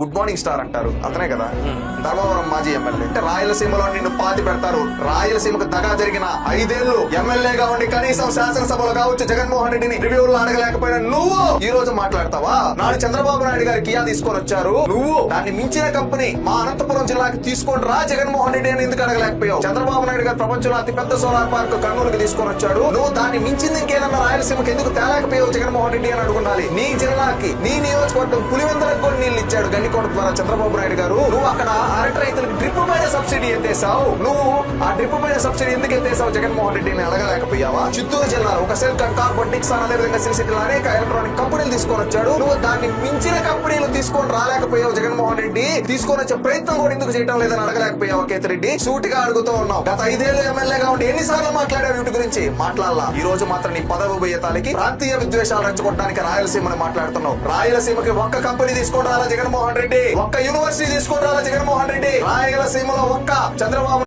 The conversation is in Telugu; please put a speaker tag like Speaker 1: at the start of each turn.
Speaker 1: గుడ్ మార్నింగ్ స్టార్ అంటారు. అతనే కదా. ధర్మవరం మాజీ ఎమ్మెల్యే. అంటే రాయలసీమలో నిన్ను పాతి పెడతారు. రాయలసీమకు దగా జరిగిన ఐదేళ్ళు ఎమ్మెల్యేగా ఉండి కనీసం శాసనసభలో కావచ్చు జగన్మోహన్ రెడ్డిని రివ్యూలు అడగలేకపోయినా నువ్వు ఈ రోజు మాట్లాడతావా? నాడు చంద్రబాబు నాయుడు గారు కియా తీసుకొని వచ్చారు. నువ్వు దాన్ని మించిన కంపెనీ మా అనంతపురం జిల్లాకి తీసుకొని రా జగన్మోహన్ రెడ్డి అని ఎందుకు అడగలేకపోయావు? చంద్రబాబు నాయుడు గారు ప్రపంచంలో అతిపెద్ద సోలార్ పార్క్ కర్నూలుకి తీసుకొని వచ్చాడు. నువ్వు దాన్ని మించింది ఇంకేదన్నా రాయలసీమకి ఎందుకు తేలేకపోయావు జగన్మోహన్ రెడ్డి అని అడుగుండాలి. నీ జిల్లాకి నీ నియోజకవర్గం పులివెందులకు కూడా నీళ్ళు ఇచ్చాడు గండికోట ద్వారా చంద్రబాబు నాయుడు గారు నువ్వు అక్కడ అరటి రైతులకు డ్రిప్ పైన సబ్సిడీ ఎత్తేసావు నువ్వు ఆ డ్రిప్ పైన సబ్సిడీ ఎందుకు ఎత్తేసావు జగన్మోహన్ రెడ్డిని అడగలేకపోయావా? చిత్తూరు జిల్లా ఒక సెల్ కార్బోటిక్స్ అదే విధంగా సిరిసిల్ల అనేక ఎలక్ట్రానిక్ కంపెనీలు తీసుకొని వచ్చాడు. నువ్వు దాన్ని మించిన కంపెనీలు తీసుకొని రాలేకపోయావు జగన్మోహన్ రెడ్డి. తీసుకొని వచ్చే ప్రయత్నం కూడా ఎందుకు చేయడం లేదని అడగలేకపోయావు కేతిరెడ్డి సూటిగా అడుగుతూ ఉన్నావు. గత ఐదేళ్ళు ఎమ్మెల్యేగా ఉండి ఎన్నిసార్లు మాట్లాడావు వీటి గురించి? మాట్లాడాలా. ఈ రోజు మాత్రం నీ పదవి పోయేతానికి ప్రాంతీయ విద్వేషాలు రెచ్చగొట్టడానికి రాయలసీమని మాట్లాడుతున్నావు. రాయలసీమకి ఒక్క కంపెనీ తీసుకొని రాలా జగన్మోహన్ రెడ్డి. ఒక్క యూనివర్సిటీ తీసుకొని రాలా జగన్మోహన్ రెడ్డి. రాయలసీమలో ఒక్క చంద్రబాబు